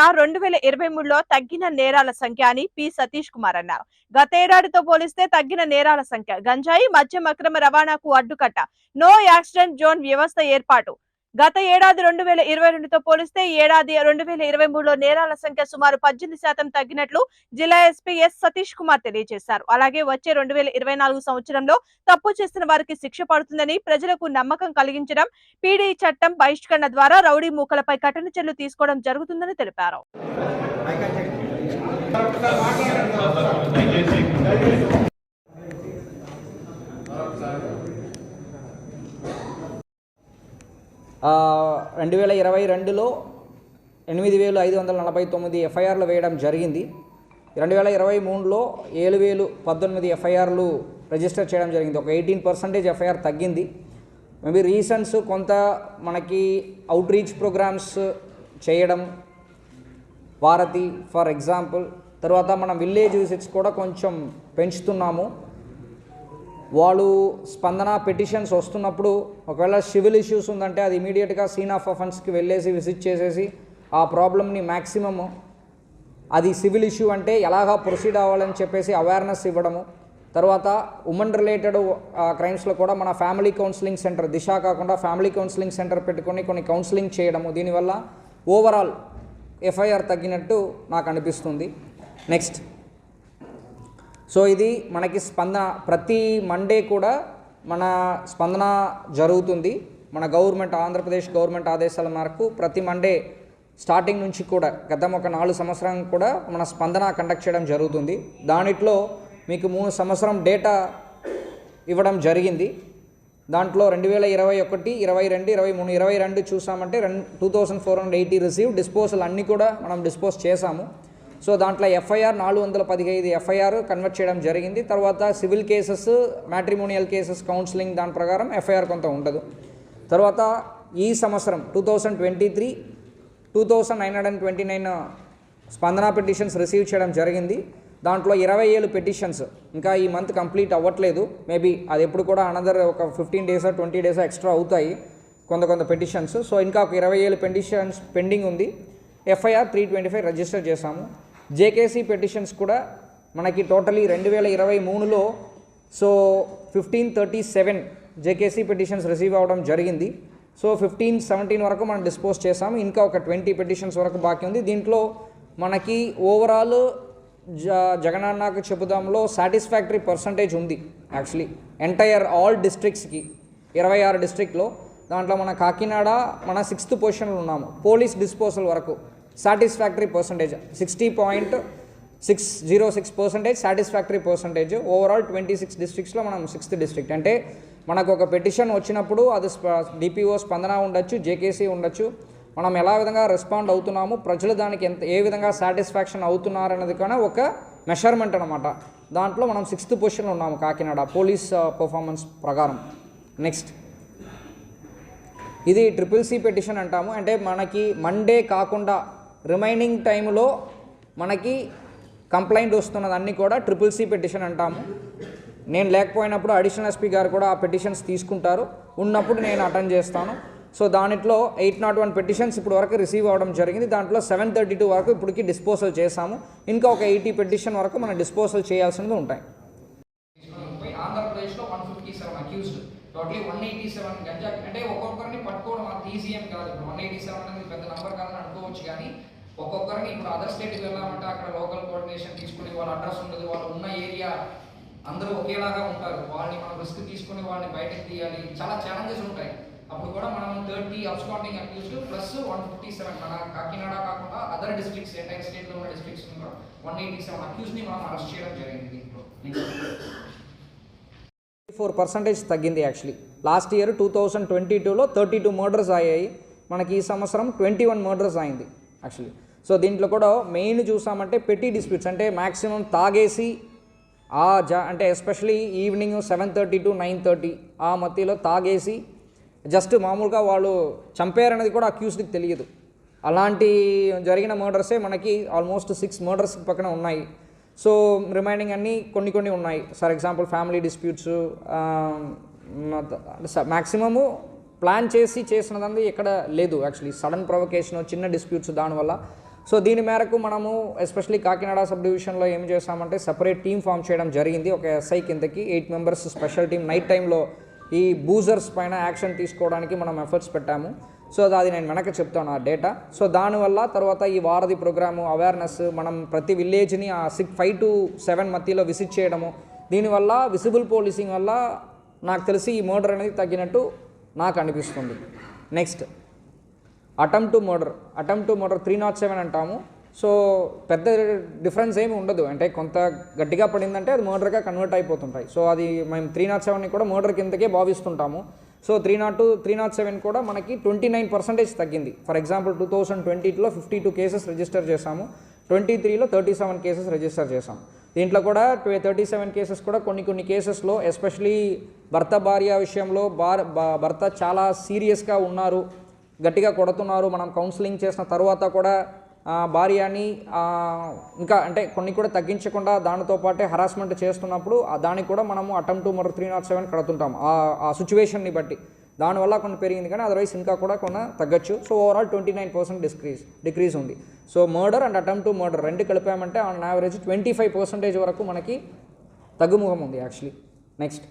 కన్నా రెండు వేల ఇరవై మూడులో తగ్గిన నేరాల సంఖ్య అని పి. సతీష్ కుమార్ అన్నారు. గతేడాదితో పోలిస్తే తగ్గిన నేరాల సంఖ్య. గంజాయి మద్యం అక్రమ రవాణాకు అడ్డుకట్ట. నో యాక్సిడెంట్ జోన్ వ్యవస్థ ఏర్పాటు. గత ఏడాది రెండు వేల ఇరవై రెండుతో పోలిస్తే ఈ ఏడాది రెండు వేల ఇరవై మూడులో నేరాల సంఖ్య సుమారు పద్దెనిమిది శాతం తగ్గినట్లు జిల్లా ఎస్పీ ఎస్ సతీష్ కుమార్ తెలియజేశారు. అలాగే వచ్చే రెండు వేల ఇరవై నాలుగు సంవత్సరంలో తప్పు చేసిన వారికి శిక్ష పడుతుందని ప్రజలకు నమ్మకం కలిగించడం పీడీ చట్టం బహిష్కరణ ద్వారా రౌడీ మూకలపై కఠిన చర్యలు తీసుకోవడం జరుగుతుందని తెలిపారు. రెండు వేల ఇరవై రెండులో ఎనిమిది వేలు ఐదు వందల నలభై తొమ్మిది ఎఫ్ఐఆర్లు వేయడం జరిగింది. రెండు వేల ఇరవై మూడులో ఏడు వేలు పద్దెనిమిది ఎఫ్ఐఆర్లు రిజిస్టర్ చేయడం జరిగింది. ఒక ఎయిటీన్ పర్సెంటేజ్ ఎఫ్ఐఆర్ తగ్గింది. మేబీ రీసన్స్ కొంత మనకి అవుట్ రీచ్ ప్రోగ్రామ్స్ చేయడం భారతి ఫర్ ఎగ్జాంపుల్. తర్వాత మనం విలేజ్ విజిట్స్ కూడా కొంచెం పెంచుతున్నాము. వాళ్ళు స్పందన పిటిషన్స్ వస్తున్నప్పుడు ఒకవేళ సివిల్ ఇష్యూస్ ఉందంటే అది ఇమీడియట్గా సీన్ ఆఫ్ అఫెన్స్కి వెళ్ళేసి విజిట్ చేసేసి ఆ ప్రాబ్లమ్ని మ్యాక్సిమమ్ అది సివిల్ ఇష్యూ అంటే ఎలాగా ప్రొసీడ్ అవ్వాలని చెప్పేసి అవేర్నెస్ ఇవ్వడము. తర్వాత ఉమెన్ రిలేటెడ్ క్రైమ్స్లో కూడా మన ఫ్యామిలీ కౌన్సిలింగ్ సెంటర్ దిశ కాకుండా ఫ్యామిలీ కౌన్సిలింగ్ సెంటర్ పెట్టుకొని కొన్ని కౌన్సిలింగ్ చేయడము. దీనివల్ల ఓవరాల్ ఎఫ్ఐఆర్ తగ్గినట్టు నాకు అనిపిస్తుంది. నెక్స్ట్ సో ఇది మనకి స్పందన ప్రతి మండే కూడా మన స్పందన జరుగుతుంది. మన గవర్నమెంట్ ఆంధ్రప్రదేశ్ గవర్నమెంట్ ఆదేశాల మేరకు ప్రతి మండే స్టార్టింగ్ నుంచి కూడా గతం ఒక నాలుగు సంవత్సరం కూడా మన స్పందన కండక్ట్ చేయడం జరుగుతుంది. దానిట్లో మీకు మూడు సంవత్సరం డేటా ఇవ్వడం జరిగింది. దాంట్లో రెండు వేల ఇరవై ఒకటి ఇరవై రెండు ఇరవై మూడు ఇరవై రెండు చూసామంటే రెండు two thousand four hundred eighty receive disposal అన్నీ కూడా మనం డిస్పోజ్ చేశాము. సో దాంట్లో ఎఫ్ఐఆర్ నాలుగు వందల పదిహేను ఎఫ్ఐఆర్ కన్వర్ట్ చేయడం జరిగింది. తర్వాత civil cases matrimonial cases counselling దాని ప్రకారం ఎఫ్ఐఆర్ కొంత ఉండదు. తర్వాత ఈ సంవత్సరం two thousand twenty three two thousand nine hundred twenty nine Spandana petitions receive చేయడం జరిగింది. దాంట్లో ఇరవై ఏళ్ళు పిటిషన్స్ ఇంకా ఈ మంత్ కంప్లీట్ అవ్వట్లేదు. మేబీ అది ఎప్పుడు కూడా అనదర్ ఒక fifteen days twenty days extra అవుతాయి కొంత కొంత పిటిషన్స్. సో ఇంకా ఒక ఇరవై ఏళ్ళు పెటిషన్స్ పెండింగ్ ఉంది. FIR three twenty five register చేశాము. జేకేసీ పెటిషన్స్ కూడా మనకి టోటలీ రెండు వేల ఇరవై మూడులో so fifteen thirty seven JKC petitions receive అవ్వడం జరిగింది. సో ఫిఫ్టీన్ సెవెంటీన్ వరకు మనం డిస్పోజ్ చేసాము ఇంకా ఒక ట్వంటీ పెటిషన్స్ వరకు బాకీ ఉంది. దీంట్లో మనకి ఓవరాల్ జ జగనన్నకు చెబుదాంలో సాటిస్ఫాక్టరీ పర్సంటేజ్ ఉంది యాక్చువల్లీ. ఎంటైర్ ఆల్ డిస్ట్రిక్ట్స్కి ఇరవై ఆరు డిస్ట్రిక్ట్లో. దాంట్లో మన కాకినాడ మన సిక్స్త్ పొజిషన్లో ఉన్నాము. పోలీస్ డిస్పోజల్ వరకు. Satisfactory percentage. Sixty point six zero six percentage satisfactory percentage. Overall twenty six డిస్ట్రిక్ట్స్లో మనం సిక్స్త్ డిస్ట్రిక్ట్ అంటే మనకు ఒక పెటిషన్ వచ్చినప్పుడు అది డిపిఓ స్పందన ఉండొచ్చు జేకేసీ ఉండొచ్చు. మనం ఎలా విధంగా రెస్పాండ్ అవుతున్నాము ప్రజలు దానికి ఎంత ఏ విధంగా సాటిస్ఫాక్షన్ అవుతున్నారన్నది కానీ ఒక మెషర్మెంట్ అనమాట దాంట్లో మనం సిక్స్త్ పొజిషన్లో ఉన్నాము కాకినాడ. పోలీస్ పర్ఫార్మెన్స్ uh, ప్రకారం. నెక్స్ట్ ఇది ట్రిపుల్ సి పెటిషన్ అంటాము. అంటే మనకి మండే కాకుండా రిమైనింగ్ టైంలో మనకి కంప్లైంట్ వస్తున్నదన్నీ కూడా ట్రిపుల్ సి పెటిషన్ అంటాము. నేను లేకపోయినప్పుడు అడిషనల్ ఎస్పీ గారు కూడా ఆ పెటిషన్స్ తీసుకుంటారు. ఉన్నప్పుడు నేను అటెండ్ చేస్తాను. సో దానిట్లో ఎయిట్ నాట్ వన్ పెటిషన్స్ ఇప్పుడు వరకు రిసీవ్ అవ్వడం జరిగింది. దాంట్లో సెవెన్ థర్టీ టూ వరకు ఇప్పటికి డిస్పోజల్ చేశాము. ఇంకా ఒక ఎయిటీ పెటిషన్ వరకు మనం డిస్పోజల్ చేయాల్సినవి ఉంటాయి. ఆంధ్రప్రదేశ్లో one fifty seven accused. Totally one eighty seven ganja అంటే ఒక్కొక్కరిని పట్టుకోవడం అంత ఈజీ ఏం కాదు. ఇప్పుడు వన్ ఎయిటీ సెవెన్ అనేది పెద్ద నంబర్ కాదని అనుకోవచ్చు కానీ ఒక్కొక్కరిని ఇప్పుడు అదర్ స్టేట్కి వెళ్ళామంటే అక్కడ లోకల్ కోఆర్డినేషన్ తీసుకుని వాళ్ళ అడ్రస్ ఉండదు వాళ్ళు ఉన్న ఏరియా అందరూ ఒకేలాగా ఉంటారు. వాళ్ళని మనం రిస్క్ తీసుకుని వాళ్ళని బయటకు తీయాలి. చాలా ఛాలెంజెస్ ఉంటాయి. అప్పుడు కూడా మనం thirty absconding accused plus one fifty seven మన కాకినాడ కాకుండా అదర్ డిస్ట్రిక్ట్స్ ఎంటైర్ స్టేట్లో ఉన్న డిస్ట్రిక్ట్స్ కూడా వన్ ఎయిటీ సెవెన్ అక్యూజ్ని మనం అరెస్ట్ చేయడం జరిగింది దీంట్లో. ఫోర్ పర్సంటేజ్ తగ్గింది actually last year two thousand twenty టూలో థర్టీ టూ మర్డర్స్ అయ్యాయి. మనకి ఈ సంవత్సరం ట్వంటీ వన్ మర్డర్స్ అయింది యాక్చువల్లీ సో దీంట్లో కూడా మెయిన్ చూసామంటే పెట్టి డిస్ప్యూట్స్ అంటే మ్యాక్సిమం తాగేసి ఆ జ అంటే especially evening seven thirty to nine thirty ఆ మధ్యలో తాగేసి జస్ట్ మామూలుగా వాళ్ళు చంపారనేది కూడా అక్యూస్డ్కి తెలియదు. అలాంటి జరిగిన మర్డర్సే మనకి ఆల్మోస్ట్ సిక్స్ మర్డర్స్ పక్కన ఉన్నాయి. సో రిమైనింగ్ అన్నీ కొన్ని కొన్ని ఉన్నాయి. For example family disputes maximum plan చేసి చేసినదంది ఎక్కడ లేదు యాక్చువల్లీ సడన్ ప్రొవకేషన్ చిన్న డిస్ప్యూట్స్ దానివల్ల సో దీని మేరకు మనము ఎస్పెషలీ కాకినాడ సబ్ డివిజన్లో ఏం చేస్తామంటే సపరేట్ టీం ఫామ్ చేయడం జరిగింది. ఒక ఎస్ఐ కిందకి eight members special team night టైంలో ఈ బూజర్స్ పైన యాక్షన్ తీసుకోవడానికి మనం ఎఫర్ట్స్ పెట్టాము. సో అది నేను వెనక చెప్తాను ఆ డేటా. సో దానివల్ల తర్వాత ఈ వారధి ప్రోగ్రాము అవేర్నెస్ మనం ప్రతి విలేజ్ని ఆ సిక్స్ ఫైవ్ టు సెవెన్ మధ్యలో విజిట్ చేయడము. దీనివల్ల విజిబుల్ పోలీసింగ్ వల్ల నాకు తెలిసి ఈ మర్డర్ అనేది తగ్గినట్టు నాకు అనిపిస్తుంది. Next. Attempt to murder attempt to murder three nought seven అంటాము. సో పెద్ద డిఫరెన్స్ ఏమి ఉండదు. అంటే కొంత గట్టిగా పడిందంటే అది మర్డర్గా కన్వర్ట్ అయిపోతుంటాయి. సో అది మేము త్రీ నాట్ సెవెన్ని కూడా మర్డర్ కిందకే భావిస్తుంటాము. So three nought two three nought seven కూడా మనకి ట్వంటీ నైన్ పర్సెంటేజ్ తగ్గింది. ఫర్ ఎగ్జాంపుల్ టూ థౌసండ్ ట్వంటీలో ఫిఫ్టీ టూ కేసెస్ రిజిస్టర్ చేశాము. ట్వంటీ త్రీలో థర్టీ సెవెన్ కేసెస్ రిజిస్టర్ చేశాం. దీంట్లో కూడా థర్టీ సెవెన్ కేసెస్ కూడా కొన్ని కొన్ని కేసెస్లో ఎస్పెషలీ భర్త భార్య విషయంలో భార్ భర్త చాలా సీరియస్గా ఉన్నారు. గట్టిగా కొడుతున్నారు మనం కౌన్సిలింగ్ చేసిన తర్వాత కూడా భార్య భార్యని ఇంకా అంటే కొన్ని కూడా తగ్గించకుండా దానితో పాటే హరాస్మెంట్ చేస్తున్నప్పుడు దానికి కూడా మనము attempt to murder three nought seven కడుతుంటాం. ఆ ఆ సిచ్యువేషన్ని బట్టి. దానివల్ల కొన్ని పెరిగింది కానీ అదర్వైజ్ ఇంకా కూడా కొన్ని తగ్గచ్చు. So overall twenty nine percent decrease decrease ఉంది. So murder and attempt to murder రెండు కలిపామంటే on average twenty five percentage వరకు మనకి తగ్గుముఖం ఉంది యాక్చువల్లీ నెక్స్ట్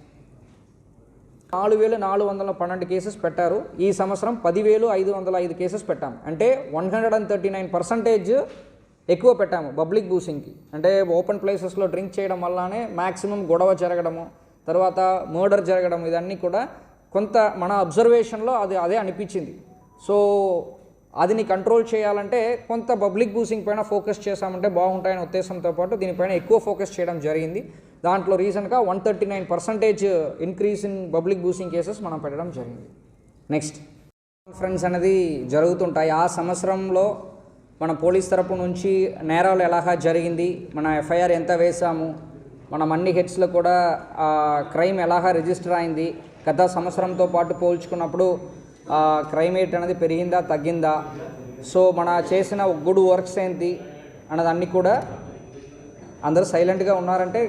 నాలుగు వేలు నాలుగు వందల పన్నెండు కేసెస్ పెట్టారు. ఈ సంవత్సరం పదివేలు ఐదు వందల ఐదు కేసెస్ పెట్టాము అంటే one hundred and thirty nine percentage ఎక్కువ పెట్టాము పబ్లిక్ బూసింగ్కి. అంటే ఓపెన్ ప్లేసెస్లో డ్రింక్ చేయడం వల్లనే మ్యాక్సిమం గొడవ జరగడము తర్వాత మర్డర్ జరగడం ఇదన్నీ కూడా కొంత మన అబ్జర్వేషన్లో అది అదే అనిపించింది. సో అదిని కంట్రోల్ చేయాలంటే కొంత పబ్లిక్ బూసింగ్ పైన ఫోకస్ చేసామంటే బాగుంటాయనే ఉద్దేశంతో పాటు దీనిపైన ఎక్కువ ఫోకస్ చేయడం జరిగింది. దాంట్లో రీసెంట్గా one thirty nine percentage increase in public boozing cases మనం పెట్టడం జరిగింది. నెక్స్ట్ కాన్ఫరెన్స్ అనేది జరుగుతుంటాయి. ఆ సంవత్సరంలో మన పోలీస్ తరపు నుంచి నేరాలు ఎలాగా జరిగింది మన ఎఫ్ఐఆర్ ఎంత వేసాము మనం అన్ని హెడ్స్లో కూడా క్రైమ్ ఎలాగా రిజిస్టర్ అయింది గత సంవత్సరంతో పాటు పోల్చుకున్నప్పుడు క్రైమ్ రేట్ అనేది పెరిగిందా తగ్గిందా? సో మన చేసిన గుడ్ వర్క్స్ ఏంటి? అన్నది అన్నీ కూడా అందరూ సైలెంట్గా ఉన్నారంటే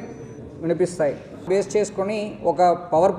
వినిపిస్తాయి. బేస్ చేసుకొని ఒక పవర్